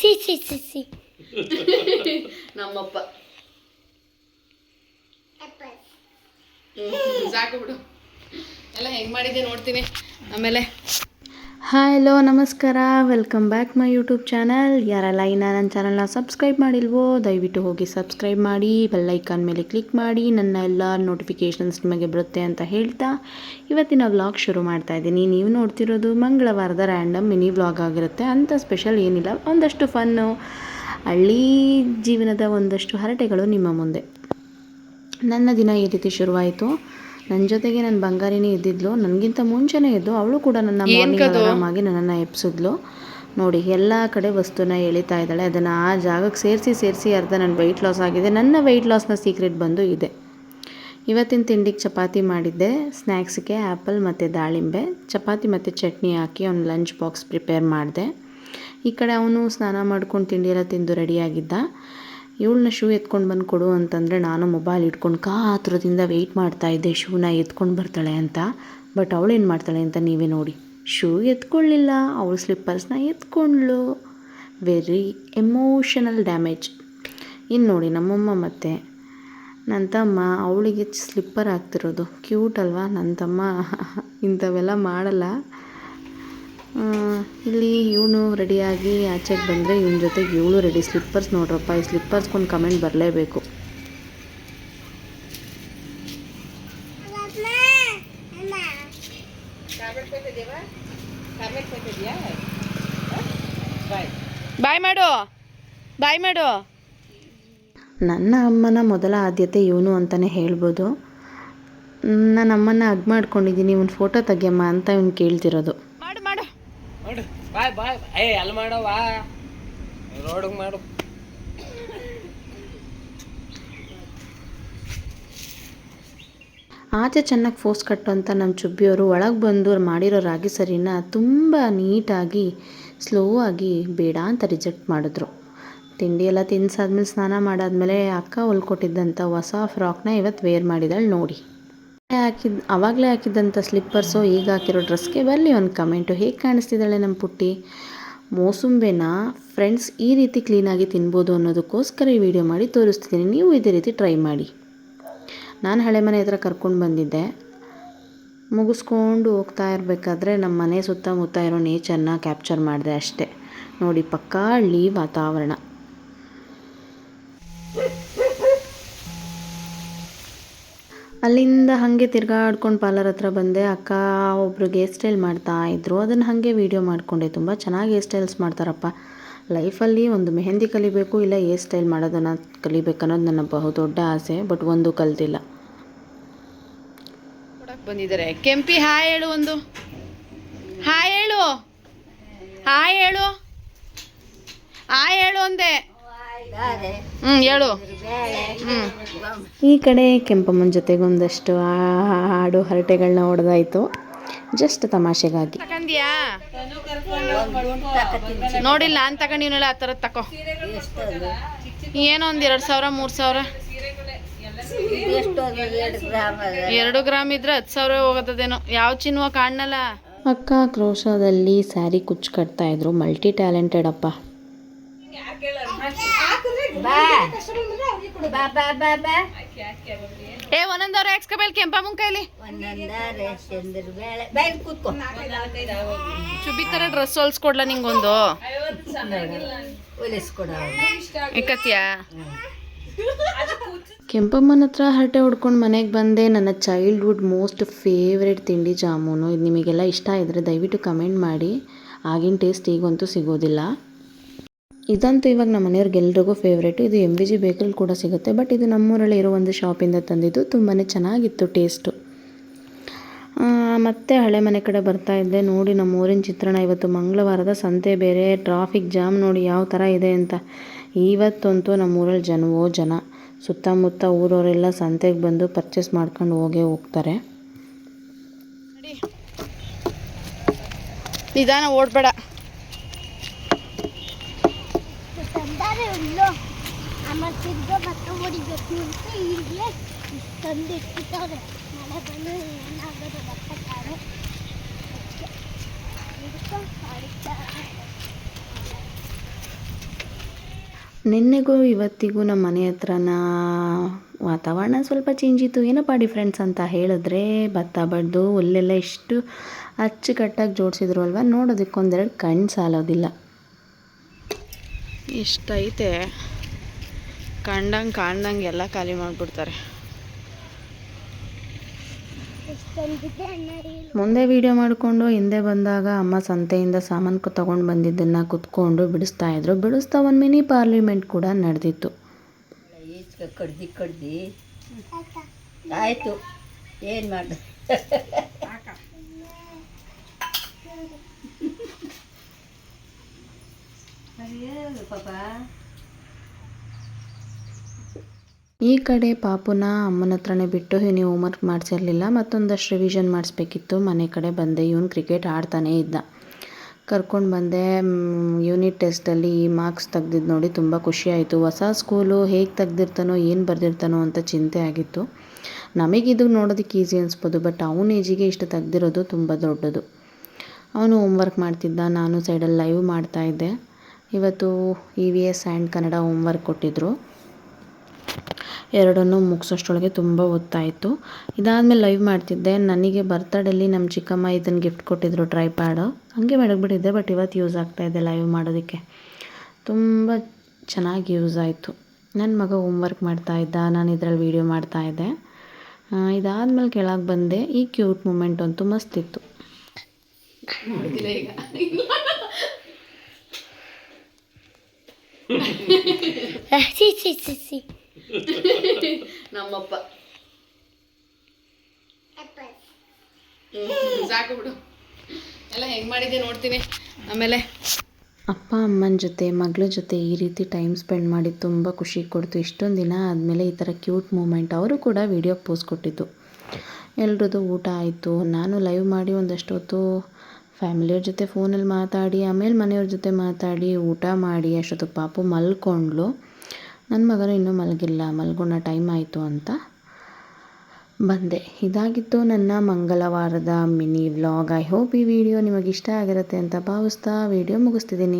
C ಸಿ ಸಿ ಸಿ ನಮ್ಮಪ್ಪ ಸಾಕು ಬಿಡು. ಎಲ್ಲ ಹೆಂಗ್ ಮಾಡಿದ್ದೆ ನೋಡ್ತೀನಿ. ಆಮೇಲೆ ಹಾಯ್ ಹಲೋ ನಮಸ್ಕಾರ. Welcome back my YouTube channel ಯಾರೆಲ್ಲ ಇನ್ನು ನನ್ನ ಚಾನಲ್ನ ಸಬ್ಸ್ಕ್ರೈಬ್ ಮಾಡಿಲ್ವೋ, ದಯವಿಟ್ಟು ಹೋಗಿ ಸಬ್ಸ್ಕ್ರೈಬ್ ಮಾಡಿ ಬೆಲ್ಲೈಕಾನ್ ಮೇಲೆ ಕ್ಲಿಕ್ ಮಾಡಿ, ನನ್ನ ಎಲ್ಲ ನೋಟಿಫಿಕೇಷನ್ಸ್ ನಿಮಗೆ ಬರುತ್ತೆ ಅಂತ ಹೇಳ್ತಾ ಇವತ್ತಿನ ವ್ಲಾಗ್ ಶುರು ಮಾಡ್ತಾ ಇದ್ದೀನಿ. ನೀವು ನೋಡ್ತಿರೋದು ಮಂಗಳವಾರದ ರ್ಯಾಂಡಮ್ ಮಿನಿ ವ್ಲಾಗ್ ಆಗಿರುತ್ತೆ. ಅಂಥ ಸ್ಪೆಷಲ್ ಏನಿಲ್ಲ, ಒಂದಷ್ಟು ಫನ್ನು ಹಳ್ಳಿ ಜೀವನದ ಒಂದಷ್ಟು ಹರಟೆಗಳು ನಿಮ್ಮ ಮುಂದೆ. ನನ್ನ ದಿನ ಈ ರೀತಿ ಶುರುವಾಯಿತು. ನನ್ನ ಜೊತೆಗೆ ನನ್ನ ಬಂಗಾರಿನೇ ಇದ್ದಿದ್ಲು. ನನಗಿಂತ ಮುಂಚೆನೇ ಇದ್ದು ಅವಳು ಕೂಡ ನನ್ನ ಮಾರ್ನಿಂಗ್ ಆರಾಮಾಗಿ ಆಗಿ ನನ್ನನ್ನು ಎಪ್ಸಿದ್ಲು ನೋಡಿ ಎಲ್ಲ ಕಡೆ ವಸ್ತುನ ಎಳಿತಾ ಇದ್ದಾಳೆ. ಅದನ್ನು ಆ ಜಾಗಕ್ಕೆ ಸೇರಿಸಿ ಸೇರಿಸಿ ಅರ್ಧ ನನ್ನ ವೆಯ್ಟ್ ಲಾಸ್ ಆಗಿದೆ. ನನ್ನ ವೆಯ್ಟ್ ಲಾಸ್ನ ಸೀಕ್ರೆಟ್ ಬಂದು ಇದೆ. ಇವತ್ತಿನ ತಿಂಡಿಗೆ ಚಪಾತಿ ಮಾಡಿದ್ದೆ. ಸ್ನ್ಯಾಕ್ಸ್ಗೆ ಆ್ಯಪಲ್ ಮತ್ತು ದಾಳಿಂಬೆ ಚಪಾತಿ ಮತ್ತು ಚಟ್ನಿ ಹಾಕಿ ಅವ್ನು ಲಂಚ್ ಬಾಕ್ಸ್ ಪ್ರಿಪೇರ್ ಮಾಡಿದೆ. ಈ ಕಡೆ ಅವನು ಸ್ನಾನ ಮಾಡ್ಕೊಂಡು ತಿಂಡಿ ಎಲ್ಲ ತಿಂದು ರೆಡಿಯಾಗಿದ್ದ ಇವಳನ್ನ ಶೂ ಎತ್ಕೊಂಡು ಬಂದು ಕೊಡು ಅಂತಂದರೆ ನಾನು ಮೊಬೈಲ್ ಇಟ್ಕೊಂಡು ಕಾತುರದಿಂದ ವೆಯ್ಟ್ ಮಾಡ್ತಾ ಇದ್ದೆ. ಶೂನ ಎತ್ಕೊಂಡು ಬರ್ತಾಳೆ ಅಂತ. ಬಟ್ ಅವಳೇನು ಮಾಡ್ತಾಳೆ ಅಂತ ನೀವೇ ನೋಡಿ. ಶೂ ಎತ್ಕೊಳ್ಳಿಲ್ಲ. ಅವಳು ಸ್ಲಿಪ್ಪರ್ಸ್ನ ಎತ್ಕೊಂಡ್ಳು. ವೆರಿ ಎಮೋಷನಲ್ ಡ್ಯಾಮೇಜ್ ಇನ್ನು ನೋಡಿ ನಮ್ಮಮ್ಮ ಮತ್ತೆ. ನನ್ನ ತಮ್ಮ ಅವಳಿಗೆ ಸ್ಲಿಪ್ಪರ್ ಆಗ್ತಿರೋದು ಕ್ಯೂಟ್ ಅಲ್ವಾ? ನನ್ನ ತಮ್ಮ ಇಂಥವೆಲ್ಲ ಮಾಡಲ್ಲ. ಇಲ್ಲಿ ಇವನು ರೆಡಿಯಾಗಿ ಆಚೆಗೆ ಬಂದರೆ ಇವನ ಜೊತೆಗೆ ಇವಳು ರೆಡಿ ಸ್ಲಿಪ್ಪರ್ಸ್ ನೋಡ್ರಪ್ಪ ಈ ಸ್ಲಿಪ್ಪರ್ಸ್ಗೊಂದು ಕಮೆಂಟ್ ಬರಲೇಬೇಕು. ಬಾಯ್ ಮಾಡು. ಬಾಯ್ ಮಾಡು. ನನ್ನ ಅಮ್ಮನ ಮೊದಲ ಆದ್ಯತೆ ಇವನು ಅಂತಲೇ ಹೇಳ್ಬೋದು. ನನ್ನ ಅಮ್ಮನ ಹಗ್ ಮಾಡ್ಕೊಂಡಿದ್ದೀನಿ. ಇವನು ಫೋಟೋ ತೆಗಿಯಮ್ಮ ಅಂತ ಇವನು ಕೇಳ್ತಿರೋದು. ಮಾಡು ಬಾಯ್ ಬಾಯ್ ಏ, ಅಲ್ಲಿ ಮಾಡು ಆಚೆ ಚೆನ್ನಾಗಿ ಫೋಸ್ ಕಟ್ಟು ಅಂತ ನಮ್ಮ ಚುಬ್ಬಿಯವರು ಒಳಗೆ ಬಂದು ಮಾಡಿರೋ ರಾಗಿ ಸರಿನ ತುಂಬ ನೀಟಾಗಿ ಸ್ಲೋ ಆಗಿ ಬೇಡ ಅಂತ ರಿಜೆಕ್ಟ್ ಮಾಡಿದ್ರು. ತಿಂಡಿ ಎಲ್ಲ ತಿನ್ಸಾದ್ಮೇಲೆ ಸ್ನಾನ ಮಾಡಾದ್ಮೇಲೆ ಅಕ್ಕ ಹೊಲ್ಕೊಟ್ಟಿದ್ದಂಥ ಹೊಸ ಫ್ರಾಕ್ನ ಇವತ್ತು ವೇರ್ ಮಾಡಿದಾಳೆ ನೋಡಿ. ಹಾಕಿದ್ ಆವಾಗಲೇ ಹಾಕಿದ್ದಂಥ ಸ್ಲಿಪ್ಪರ್ಸು ಈಗ ಹಾಕಿರೋ ಡ್ರೆಸ್ಗೆ ಬರಲಿ ಒಂದು ಕಮೆಂಟು ಹೇಗೆ ಕಾಣಿಸ್ತಿದ್ದಾಳೆ ನಮ್ಮ ಪುಟ್ಟಿ? ಮೋಸುಂಬೆನ? ಫ್ರೆಂಡ್ಸ್ ಈ ರೀತಿ ಕ್ಲೀನಾಗಿ ತಿನ್ಬೋದು ಅನ್ನೋದಕ್ಕೋಸ್ಕರ ಈ ವಿಡಿಯೋ ಮಾಡಿ ತೋರಿಸ್ತಿದ್ದೀನಿ. ನೀವು ಇದೇ ರೀತಿ ಟ್ರೈ ಮಾಡಿ. ನಾನು ಹಳೆ ಮನೆ ಹತ್ರ ಕರ್ಕೊಂಡು ಬಂದಿದ್ದೆ. ಮುಗಿಸ್ಕೊಂಡು ಹೋಗ್ತಾ ಇರಬೇಕಾದ್ರೆ ನಮ್ಮ ಮನೆ ಸುತ್ತಮುತ್ತ ಇರೋ ನೇಚರ್ನ ಕ್ಯಾಪ್ಚರ್ ಮಾಡಿದೆ ಅಷ್ಟೇ. ನೋಡಿ, ಪಕ್ಕಾ ಹಳ್ಳಿ ವಾತಾವರಣ. ಅಲ್ಲಿಂದ ಹಾಗೆ ತಿರ್ಗಾಡ್ಕೊಂಡು ಪಾರ್ಲರ್ ಹತ್ರ ಬಂದೆ. ಅಕ್ಕ ಒಬ್ಬರು ಹೇರ್ ಸ್ಟೈಲ್ ಮಾಡ್ತಾ ಇದ್ರು. ಅದನ್ನು ಹಾಗೆ ವೀಡಿಯೋ ಮಾಡಿಕೊಂಡೆ. ತುಂಬ ಚೆನ್ನಾಗಿ ಹೇರ್ ಸ್ಟೈಲ್ಸ್ ಮಾಡ್ತಾರಪ್ಪ. ಲೈಫಲ್ಲಿ ಒಂದು ಮೆಹಂದಿ ಕಲಿಬೇಕು ಇಲ್ಲ ಹೇರ್ ಸ್ಟೈಲ್ ಮಾಡೋದನ್ನು ಕಲಿಬೇಕು ಅನ್ನೋದು ನನ್ನ ಬಹುದೊಡ್ಡ ಆಸೆ ಬಟ್ ಒಂದು ಕಲ್ತಿಲ್ಲ. ಬಂದಿದ್ದಾರೆ. ಕೆಂಪಿ, ಹಾಯ್ ಹೇಳು ಒಂದು. ಹಾಯ್ ಹೇಳು. ಹಾಯ್ ಹೇಳು. ಹಾಯ್ ಹೇಳು ಅಂದೆ. ಹ್ಮ್ ಹೇಳು. ಹ್ಞೂ ಈ ಕಡೆ ಕೆಂಪಮ್ಮನ ಜೊತೆಗೆ ಒಂದಷ್ಟು ಹಾಡು ಹರಟೆಗಳನ್ನ ಹೊಡೆದಾಯಿತು ಜಸ್ಟ್ ತಮಾಷೆಗಾಗಿ. ನೋಡಿಲ್ಲ ನಾನ್ ತಗೊಂಡಿವ್ನಲ್ಲ ಆ ಥರದ್ದು ತಕೋ. ಏನೋ ಒಂದು ಎರಡು ಸಾವಿರ ಮೂರು ಸಾವಿರ. ಎರಡು ಗ್ರಾಮ್ ಇದ್ರೆ ಹತ್ತು ಸಾವಿರ ಹೋಗತ್ತದೇನೋ. ಯಾವ ಚಿನ್ನುವ ಕಾಣಲ್ಲ ಅಕ್ಕ ಕ್ರೋಶದಲ್ಲಿ ಸ್ಯಾರಿ ಕುಚ್ಚು ಕಟ್ತಾ ಇದ್ರು. ಮಲ್ಟಿ ಟ್ಯಾಲೆಂಟೆಡ್ ಅಪ್ಪ. ಏ ಒಂದೊಂದವ್ರ ಎಕ್ಸ್ಕಬೇಲ್ ಕೆಂಪ ಮುಂಕೈಲಿ. ಚುಬಿ ತರ ಡ್ರೆಸ್ ಹೊಲ್ಸ್ಕೊಡ್ಲ ನಿಂಗೊಂದು? ಇಕ್ಕತ್ಯಾ ಕೆಂಪಮ್ಮನ ಹತ್ರ ಹರಟೆ ಹೊಡ್ಕೊಂಡು ಮನೆಗೆ ಬಂದೆ. ನನ್ನ ಚೈಲ್ಡ್ಹುಡ್ ಮೋಸ್ಟ್ ಫೇವ್ರೆಟ್ ತಿಂಡಿ ಜಾಮೂನು. ಇದು ನಿಮಗೆಲ್ಲ ಇಷ್ಟ ಇದ್ದರೆ ದಯವಿಟ್ಟು ಕಮೆಂಟ್ ಮಾಡಿ. ಆಗಿನ ಟೇಸ್ಟ್ ಈಗಂತೂ ಸಿಗೋದಿಲ್ಲ. ಇದಂತೂ ಇವಾಗ ನಮ್ಮ ಮನೆಯವ್ರಿಗೆಲ್ರಿಗೂ ಫೇವ್ರೇಟು ಇದು ಎಂ ವಿ ಜಿ ಬೇಕಲ್ಲಿ ಕೂಡ ಸಿಗುತ್ತೆ. ಬಟ್ ಇದು ನಮ್ಮೂರಲ್ಲಿ ಇರೋ ಒಂದು ಶಾಪಿಂದ ತಂದಿದ್ದು. ತುಂಬಾ ಚೆನ್ನಾಗಿತ್ತು ಟೇಸ್ಟು ಮತ್ತೆ ಹಳೆ ಮನೆ ಕಡೆ ಬರ್ತಾ ಇದ್ದೆ. ನೋಡಿ ನಮ್ಮ ಊರಿನ ಚಿತ್ರಣ ಇವತ್ತು ಮಂಗಳವಾರದ ಸಂತೆ ಬೇರೆ. ಟ್ರಾಫಿಕ್ ಜಾಮ್ ನೋಡಿ ಯಾವ ಥರ ಇದೆ ಅಂತ. ಇವತ್ತಂತೂ ನಮ್ಮ ಊರಲ್ಲಿ ಜನವೋ ಜನ. ಸುತ್ತಮುತ್ತ ಊರವರೆಲ್ಲ ಸಂತೆಗೆ ಬಂದು ಪರ್ಚೇಸ್ ಮಾಡ್ಕೊಂಡು ಹೋಗೇ ಹೋಗ್ತಾರೆ. ನಿಧಾನ ಓಡ್ಬೇಡ. ಉಳ್ಳು ಆಮೇಲೆ ತಿರ್ಗ ಹೊಡಿಬೇಕು ಅಂತ ತಂದು ಮಳೆ ಬಂದು ಏನಾಗೋದು ಬರ್ತಾರೆ ನಿನ್ನೆಗೂ ಇವತ್ತಿಗೂ ನಮ್ಮ ಮನೆ ಹತ್ರನ ವಾತಾವರಣ ಸ್ವಲ್ಪ ಚೇಂಜ್ ಇತ್ತು. ಏನಪ್ಪ ಡಿಫ್ರೆನ್ಸ್ ಅಂತ ಹೇಳಿದ್ರೆ ಭತ್ತ ಬಡ್ದು ಹುಲ್ಲೆಲ್ಲ ಎಷ್ಟು ಅಚ್ಚುಕಟ್ಟಾಗಿ ಜೋಡಿಸಿದ್ರು ಅಲ್ವಾ? ನೋಡೋದಕ್ಕೊಂದೆರಡು ಕಣ್ಣು ಸಾಲೋದಿಲ್ಲ. ಇಷ್ಟೈತೆ ಕಂಡಂಗೆ ಕಾಣ್ದಂಗೆ ಎಲ್ಲ ಖಾಲಿ ಮಾಡಿಬಿಡ್ತಾರೆ. ಮುಂದೆ ವಿಡಿಯೋ ಮಾಡಿಕೊಂಡು ಹಿಂದೆ ಬಂದಾಗ ಅಮ್ಮ ಸಂತೆಯಿಂದ ಸಾಮಾನು ತಗೊಂಡು ಬಂದಿದ್ದನ್ನು ಕುತ್ಕೊಂಡು ಬಿಡಿಸ್ತಾ ಇದ್ರು. ಬಿಡಿಸ್ತಾ ಒಂದು ಮಿನಿ ಪಾರ್ಲಿಮೆಂಟ್ ಕೂಡ ನಡೆದಿತ್ತು. ಕಡ್ದಿ ಕಡ್ದಿ ಕಡ್ದು ಆಯಿತು. ಏನು ಮಾಡ ಈ ಕಡೆ ಪಾಪುನ ಅಮ್ಮನ ಹತ್ರನೇ ಬಿಟ್ಟು ಹೋಮ್ ಹೋಮ್ವರ್ಕ್ ಮಾಡಿಸಿರಲಿಲ್ಲ, ಮತ್ತೊಂದಷ್ಟು ರಿವಿಷನ್ ಮಾಡಿಸ್ಬೇಕಿತ್ತು. ಮನೆ ಕಡೆ ಬಂದೆ, ಇವನು ಕ್ರಿಕೆಟ್ ಆಡ್ತಾನೇ ಇದ್ದ. ಕರ್ಕೊಂಡು ಬಂದೆ ಯೂನಿಟ್ ಟೆಸ್ಟಲ್ಲಿ ಈ ಮಾರ್ಕ್ಸ್ ತೆಗ್ದಿದ್ದು ನೋಡಿ ತುಂಬ ಖುಷಿಯಾಯಿತು ಹೊಸ ಸ್ಕೂಲು ಹೇಗೆ ತೆಗ್ದಿರ್ತಾನೋ, ಏನು ಬರೆದಿರ್ತಾನೋ ಅಂತ ಚಿಂತೆ ಆಗಿತ್ತು. ನಮಗಿದು ನೋಡೋದಕ್ಕೆ ಈಸಿ ಅನಿಸ್ಬೋದು ಬಟ್ ಅವನ ಏಜಿಗೆ ಇಷ್ಟು ತೆಗ್ದಿರೋದು ತುಂಬ ದೊಡ್ಡದು. ಅವನು ಹೋಮ್ವರ್ಕ್ ಮಾಡ್ತಿದ್ದ, ನಾನು ಸೈಡಲ್ಲಿ ಲೈವ್ ಮಾಡ್ತಾಯಿದ್ದೆ ಇವತ್ತು E V S and Kannada homework ಕೊಟ್ಟಿದ್ದರು ಎರಡನ್ನು ಮುಗಿಸೋಷ್ಟೊಳಗೆ ತುಂಬ ಹೊತ್ತಾಯಿತು ಇದಾದಮೇಲೆ ಲೈವ್ ಮಾಡ್ತಿದ್ದೆ. ನನಗೆ ಬರ್ತಡೇಲಿ ನಮ್ಮ ಚಿಕ್ಕಮ್ಮ ಇದನ್ನು ಗಿಫ್ಟ್ ಕೊಟ್ಟಿದ್ರು ಟ್ರೈ ಪ್ಯಾಡು ಹಂಗೆ ಮಡಗ್ಬಿಟ್ಟಿದ್ದೆ ಬಟ್ ಇವತ್ತು ಯೂಸ್ ಆಗ್ತಾಯಿದೆ ಲೈವ್ ಮಾಡೋದಕ್ಕೆ. ತುಂಬ ಚೆನ್ನಾಗಿ ಯೂಸ್ ಆಯಿತು. ನನ್ನ ಮಗ ಹೋಮ್ವರ್ಕ್ ಮಾಡ್ತಾಯಿದ್ದ ನಾನು ಇದರಲ್ಲಿ ವೀಡಿಯೋ ಮಾಡ್ತಾಯಿದ್ದೆ ಇದಾದಮೇಲೆ ಕೆಳಗೆ ಬಂದೆ. ಈ ಕ್ಯೂಟ್ ಮೂಮೆಂಟ್ ಅಂತೂ ಮಸ್ತಿತ್ತು ಸಿ ಸಿ ಸಿ ಸಿ ನಮ್ಮಪ್ಪ. ಸಾಕು ಬಿಡು. ಎಲ್ಲ ಹೆಂಗೆ ಮಾಡಿದ್ದೆ ನೋಡ್ತೀನಿ. ಆಮೇಲೆ ಅಪ್ಪ ಅಮ್ಮನ ಜೊತೆ ಮಗಳ ಜೊತೆ ಈ ರೀತಿ ಟೈಮ್ ಸ್ಪೆಂಡ್ ಮಾಡಿ ತುಂಬ ಖುಷಿ ಕೊಡ್ತು. ಇಷ್ಟೊಂದು ದಿನ ಆದಮೇಲೆ ಈ ಥರ ಕ್ಯೂಟ್ ಮೂಮೆಂಟ್ ಅವರು ಕೂಡ ವಿಡಿಯೋ ಪೋಸ್ಟ್ ಕೊಟ್ಟಿದ್ದು. ಎಲ್ರದ್ದು ಊಟ ಆಯಿತು. ನಾನು ಲೈವ್ ಮಾಡಿ ಒಂದಷ್ಟು ಹೊತ್ತು ಫ್ಯಾಮಿಲಿಯವ್ರ ಜೊತೆ ಫೋನಲ್ಲಿ ಮಾತಾಡಿ, ಆಮೇಲೆ ಮನೆಯವ್ರ ಜೊತೆ ಮಾತಾಡಿ, ಊಟ ಮಾಡಿ ಅಷ್ಟೊತ್ತು ಪಾಪು ಮಲ್ಕೊಂಡ್ಲು ನನ್ನ ಮಗನೂ ಇನ್ನೂ ಮಲಗಿಲ್ಲ ಮಲ್ಗೋಣ ಟೈಮ್ ಆಯಿತು ಅಂತ ಬಂದೆ. ಇದಾಗಿತ್ತು ನನ್ನ ಮಂಗಳವಾರದ ಮಿನಿ ವ್ಲಾಗ್. ಐ ಹೋಪ್ ಈ ವಿಡಿಯೋ ನಿಮಗೆ ಇಷ್ಟ ಆಗಿರುತ್ತೆ ಅಂತ ಭಾವಿಸ್ತಾ ವಿಡಿಯೋ ಮುಗಿಸ್ತಿದ್ದೀನಿ.